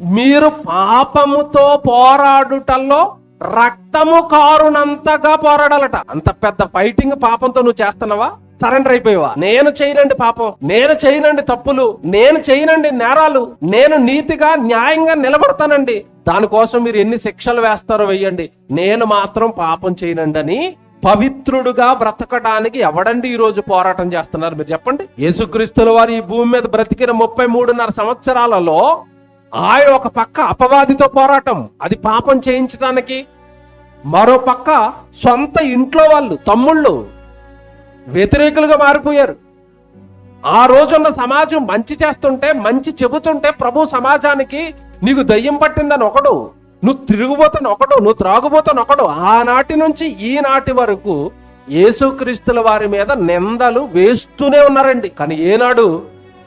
మీరు పాపముతో పోరాడుటల్లో రక్తము కారునంతగా పోరాడాలట. అంత పెద్ద ఫైటింగ్ పాపంతో నువ్వు చేస్తున్నావా? సరెండర్ అయిపోయావా? నేను చేయనండి పాపం. నేను చేయనండి తప్పులు. నేను చేయనండి నేరాలు. నేను నీతిగా న్యాయంగా నిలబడతానండి. దానికోసం మీరు ఎన్ని శిక్షలు వేస్తారో వెయ్యండి. నేను మాత్రం పాపం చేయనండి అని పవిత్రుడుగా బ్రతకడానికి ఎవడండి ఈ రోజు పోరాటం చేస్తున్నారు? మీరు చెప్పండి. యేసుక్రీస్తుల వారు ఈ భూమి మీద బ్రతికిన ముప్పై మూడున్నర సంవత్సరాలలో ఆయన ఒక పక్క అపవాదితో పోరాటం అది పాపం చేయించడానికి. మరో పక్క సొంత ఇంట్లో వాళ్ళు తమ్ముళ్ళు వ్యతిరేకులుగా మారిపోయారు. ఆ రోజున్న సమాజం మంచి చేస్తుంటే మంచి చెబుతుంటే ప్రభు సమాజానికి నీకు దయ్యం పట్టిందని ఒకడు నువ్వు తిరుగుబోతాను ఒకడు నువ్వు త్రాగుపోతాను ఒకడు ఆనాటి నుంచి ఈనాటి వరకు యేసుక్రీస్తుల వారి మీద నిందలు వేస్తూనే ఉన్నారండి. కానీ ఏనాడు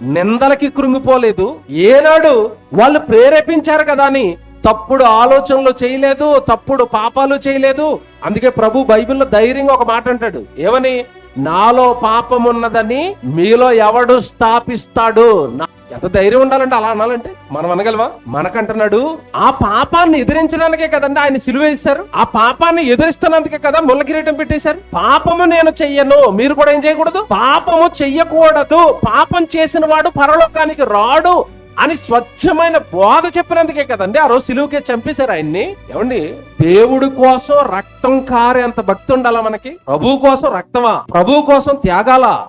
నిందలకి కృంగిపోలేదు. ఏనాడు వాళ్ళు ప్రేరేపించారు కదా అని తప్పుడు ఆలోచనలు చేయలేదు తప్పుడు పాపాలు చేయలేదు. అందుకే ప్రభు బైబిల్లో ధైర్యంగా ఒక మాట అంటాడు. ఏమని? నాలో పాపం ఉన్నదని మీలో ఎవడు స్థాపిస్తాడు? ఎంత ధైర్యం ఉండాలంటే అలా అనాలంటే? మనం అనగలమా? మనకంటున్నాడు ఆ పాపాన్ని ఎదిరించడానికే కదండి ఆయన సిలువేశారు ఆ పాపాన్ని ఎదిరిస్తున్నందుకే కదా ముళ్ళ కిరీటం పెట్టేశారు. పాపము నేను చెయ్యను. మీరు కూడా ఏం చేయకూడదు? పాపము చెయ్యకూడదు. పాపం చేసిన వాడు పరలోకానికి రాడు అని స్వచ్ఛమైన బోధ చెప్పినందుకే కదండి ఆ రోజు సిలువుకే చంపేశారు ఆయన్ని. ఏమండి? దేవుడి కోసం రక్తం కారే అంత భక్తి ఉండాలా మనకి? ప్రభు కోసం రక్తమా? ప్రభు కోసం త్యాగాల?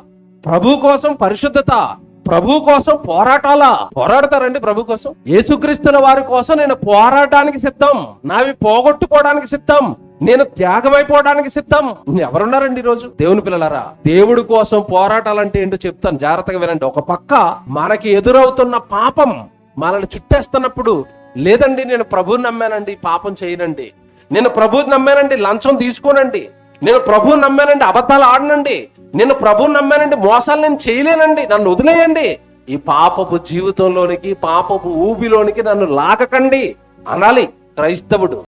ప్రభు కోసం పరిశుద్ధత? ప్రభు కోసం పోరాటాలా? పోరాడతారండి ప్రభు కోసం. యేసుక్రీస్తుల వారి కోసం నేను పోరాటానికి సిద్ధం. నావి పోగొట్టుకోవడానికి సిద్ధం. నేను త్యాగమైపోవడానికి సిద్ధం. ఎవరున్నారండి ఈ రోజు దేవుని పిల్లలారా దేవుడి కోసం పోరాటాలంటే ఏంటో చెప్తాను. జాగ్రత్తగా వినండి. ఒక పక్క మనకి ఎదురవుతున్న పాపం మనల్ని చుట్టేస్తున్నప్పుడు లేదండి నేను ప్రభుని నమ్మానండి పాపం చేయనండి. నేను ప్రభుని నమ్మానండి లంచం తీసుకోనండి. నేను ప్రభువుని నమ్మానండి అబద్ధాలు ఆడనండి. నేను ప్రభువుని నమ్మానండి మోసాలు నేను చేయలేనండి నన్ను వదిలేయండి. ఈ పాపపు జీవితంలోనికి పాపపు ఊబిలోనికి నన్ను లాగకండి. అనాలి క్రైస్తవుడు.